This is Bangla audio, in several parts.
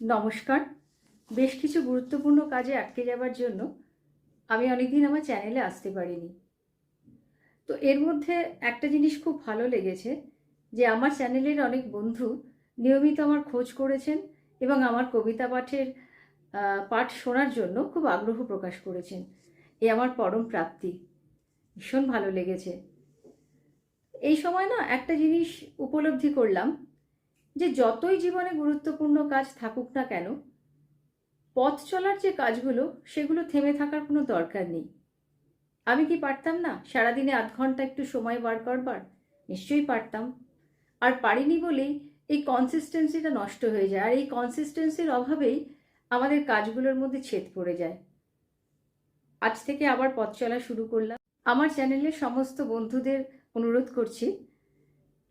নমস্কার। বেশ কিছু গুরুত্বপূর্ণ কাজে আটকে যাবার জন্য আমি অনেকদিন আমার চ্যানেলে আসতে পারিনি। তো এর মধ্যে একটা জিনিস খুব ভালো লেগেছে যে আমার চ্যানেলের অনেক বন্ধু নিয়মিত আমার খোঁজ করেছেন এবং আমার কবিতা পাঠের পাঠ শোনার জন্য খুব আগ্রহ প্রকাশ করেছেন। এ আমার পরম প্রাপ্তি। ভীষণ ভালো লেগেছে। এই সময় না একটা জিনিস উপলব্ধি করলাম যে যতই জীবনে গুরুত্বপূর্ণ কাজ থাকুক না কেন, পথ চলার যে কাজগুলো, সেগুলো থেমে থাকার কোনো দরকার নেই। আমি কি পারতাম না সারাদিনে আধ ঘণ্টা একটু সময় বার করবার? নিশ্চয়ই পারতাম। আর পারিনি বলেই এই কনসিস্টেন্সিটা নষ্ট হয়ে যায়। আর এই কনসিস্টেন্সির অভাবেই আমাদের কাজগুলোর মধ্যে ছেদ পড়ে যায়। আজ থেকে আবার পথ চলা শুরু করলাম। আমার চ্যানেলের সমস্ত বন্ধুদের অনুরোধ করছি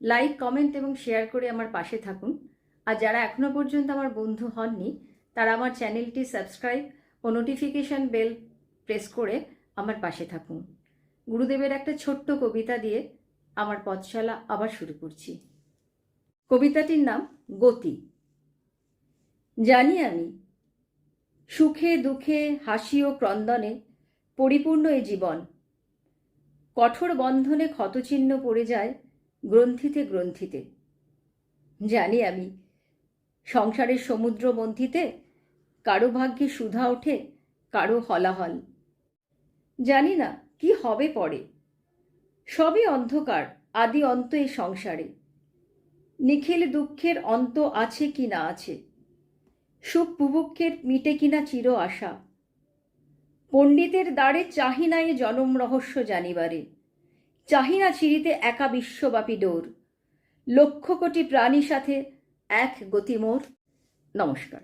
লাইক কমেন্ট এবং শেয়ার করে আমার পাশে থাকুন। আর যারা এখনও পর্যন্ত আমার বন্ধু হননি, তারা আমার চ্যানেলটি সাবস্ক্রাইব ও নোটিফিকেশন বেল প্রেস করে আমার পাশে থাকুন। গুরুদেবের একটা ছোট্ট কবিতা দিয়ে আমার পথ চলা আবার শুরু করছি। কবিতাটির নাম গতি। জানি আমি, সুখে দুঃখে হাসি ও ক্রন্দনে পরিপূর্ণ এই জীবন। কঠোর বন্ধনে ক্ষতচিহ্ন পড়ে যায় গ্রন্থিতে গ্রন্থিতে। জানি আমি, সংসারের সমুদ্র মন্থিতে কারও ভাগ্যে সুধা ওঠে, কারও হলাহল। জানি না কি হবে পরে। সবই অন্ধকার, আদি অন্ত এই সংসারে। নিখিল দুঃখের অন্ত আছে কি না আছে। সুখ বুভুক্ষের মিটে কিনা চির আশা। পণ্ডিতের দ্বারে চাহিনা এ জনম রহস্য জানিবারে। চাহিনা ছিঁড়িতে একা বিশ্বব্যাপী ডোর লক্ষ কোটি প্রাণী সাথে এক গতিমোর নমস্কার।